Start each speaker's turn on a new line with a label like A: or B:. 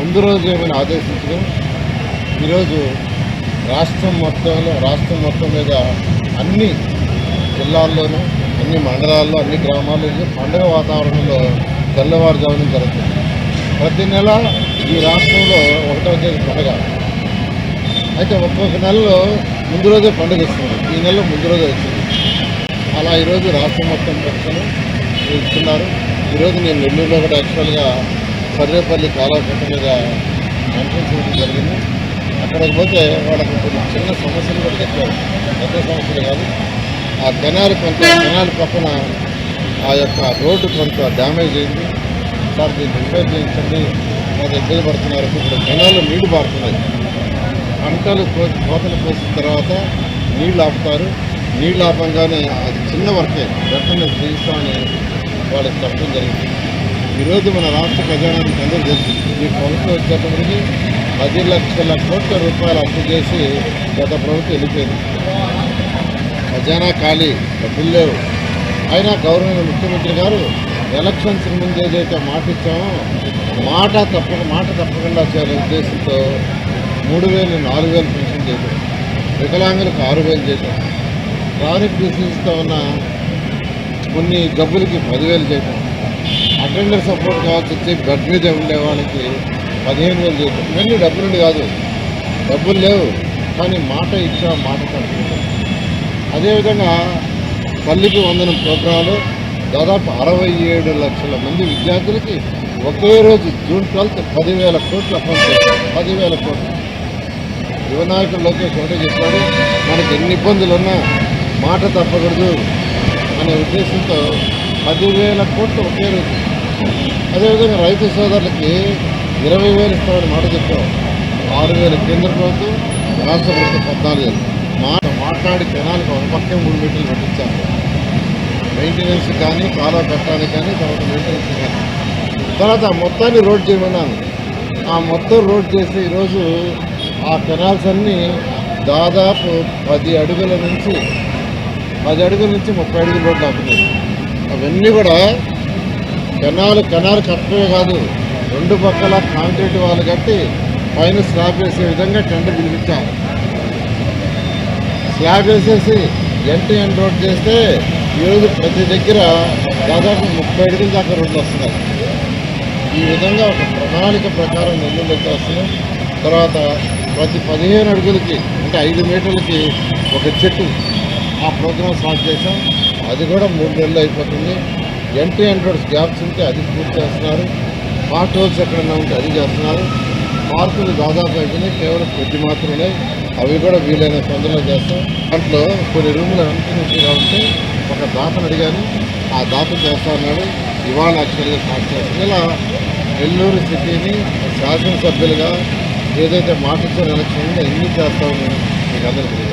A: ముందు రోజు ఏమైనా ఆదేశించడం? ఈరోజు రాష్ట్రం మొత్తంలో రాష్ట్రం మొత్తం మీద అన్ని జిల్లాల్లోనూ అన్ని మండలాల్లో అన్ని గ్రామాల్లో పండుగ వాతావరణంలో తెల్లవారుజామున జరుగుతుంది. ప్రతి నెల ఈ రాష్ట్రంలో ఒకటో తేదీ పండుగ. అయితే ఒక్కొక్క నెలలో ముందు రోజే పండుగ వస్తుంది. ఈ నెలలో ముందు రోజే వచ్చింది అలా ఈరోజు రాష్ట్రం మొత్తం పక్షులు ఇస్తున్నారు ఈరోజు నేను నెల్లూరులో కూడా యాక్చువల్గా సర్వేపల్లి కాలువకట్ట మీద ఎంట్రన్స్ ఇవ్వడం జరిగింది. అక్కడికి పోతే వాళ్ళకి కొన్ని చిన్న సమస్యలు కూడా చెప్పారు. పెద్ద సమస్యలు కాదు. ఆ కెనాల్ కొంత కెనాల్ పక్కన ఆ యొక్క రోడ్డు కొంత డ్యామేజ్ అయింది. సార్ దీన్ని రిపేర్ చేయించండి. మాకు ఇబ్బంది పడుతున్నారు. ఇప్పుడు కెనాల్లో నీళ్ళు పారుతున్నాయి. పంటలు కో- కోతలు కోసిన తర్వాత నీళ్ళు ఆపుతారు. నీళ్ళు ఆపంగానే అది చిన్న వర్కే. వెంటనే తీస్తామని వాళ్ళకి చెప్పడం జరిగింది. ఈరోజు మన రాష్ట్ర ఖజానానికి అందరూ తెలుసు. ఈ ప్రభుత్వం వచ్చేటప్పటికి పది లక్షల కోట్ల రూపాయలు అప్పు చేసి గత ప్రభుత్వం వెళ్ళిపోయింది. ఖజానా ఖాళీ డబ్బులు లేవు. అయినా గవర్నమెంట్ ముఖ్యమంత్రి గారు ఎలక్షన్స్ ముందు ఏదైతే మాట ఇచ్చామో మాట తప్పక మాట తప్పకుండా చేయాలనే ఉద్దేశంతో మూడు వేలు నాలుగు వేలు పెన్షన్ చేయడం వికలాంగులకు ఆరు వేలు చేశాం క్రానిక్ డిసీజ్తో ఉన్న కొన్ని జబ్బులకి పదివేలు చేశాం అటెండర్ సపోర్ట్ కావాల్సి వచ్చి బెడ్ మీద ఉండే వాళ్ళకి పదిహేను వేలు చేయడం ఇవన్నీ డబ్బులు కాదు. డబ్బులు లేవు. కానీ మాట ఇచ్చా మాట తప్పలేదు అదేవిధంగా పల్లికి వందనం ప్రోగ్రాంలో దాదాపు అరవై ఏడు లక్షల మంది విద్యార్థులకి ఒకే రోజు జూన్ ట్వెల్త్ పదివేల కోట్లు అకౌంట్ పదివేల కోట్లు. యువ నాయకుడు లోకేష్ ఒకటే చెప్పాడు మనకి ఎన్ని ఇబ్బందులు ఉన్నా మాట తప్పకూడదు అనే ఉద్దేశంతో పదివేల కోట్లు ఒకే రోజు. అదేవిధంగా రైతు సోదరులకి ఇరవై వేలు ఇస్తామని మాట చెప్పాం. ఆరు వేల కేంద్ర ప్రభుత్వం రాష్ట్ర ప్రభుత్వం పద్నాలుగు వేలు. మాట మాట్లాడి జనాలకు ఒక పక్కే మూడు మీటర్లు కట్టించాము మెయింటెనెన్స్ కానీ కాలువ పెట్టడానికి కానీ తర్వాత మెయింటెనెన్స్ కానీ. తర్వాత ఆ మొత్తాన్ని రోడ్ చేయమన్నాను. ఆ మొత్తం రోడ్ చేసి ఈరోజు ఆ కెనాల్స్ అన్నీ దాదాపు పది అడుగుల నుంచి పది అడుగుల నుంచి ముప్పై అడుగుల రోడ్లు అవుతున్నాయి అవన్నీ కూడా కెనాలు కెనాలు కట్టడమే కాదు రెండు పక్కల కాంక్రీట్ వాళ్ళు కట్టి పైన స్లాబ్ వేసే విధంగా టెండర్ పిలిపించాం స్లాబ్ వేసేసి ఎంటీ ఎండ్ రోడ్ చేస్తే ఈరోజు ప్రతి దగ్గర దాదాపు ముప్పై అడుగుల దాకా రోడ్లు వస్తున్నాయి. ఈ విధంగా ఒక ప్రణాళిక ప్రకారం నెల్లూరు అయితే వస్తున్నాం. తర్వాత ప్రతి పదిహేను అడుగులకి అంటే ఐదు మీటర్లకి ఒక చెట్టు ఆ ప్రోగ్రామ్ స్టార్ట్ చేశాం. అది కూడా మూడు నెలలు అయిపోతుంది. ఎంట్రీ ఎంట్రోడ్స్ గ్యాప్స్ ఉంటే అది పూర్తి చేస్తున్నారు. పార్ట్ హోల్స్ ఎక్కడన్నా ఉంటే అది చేస్తున్నారు. పార్కులు దాదాపు అయిపోయినాయి. కేవలం కొద్ది మాత్రమే అవి కూడా వీలైన తొందరలో చేస్తాం. దాంట్లో కొన్ని రూములు అనుకున్నట్టుగా ఉంటే ఒక దాతను అడిగాను. ఆ దాత చేస్తా ఉన్నాడు. ఇవాళ యాక్చువల్గా స్టార్ట్ చేస్తాను ఇలా నెల్లూరు సిటీని శాసనసభ్యులుగా ఏదైతే మాట ఇచ్చిన ఎలక్షన్ ఉందో ఎన్ని చేస్తామని మీకు అందరికీ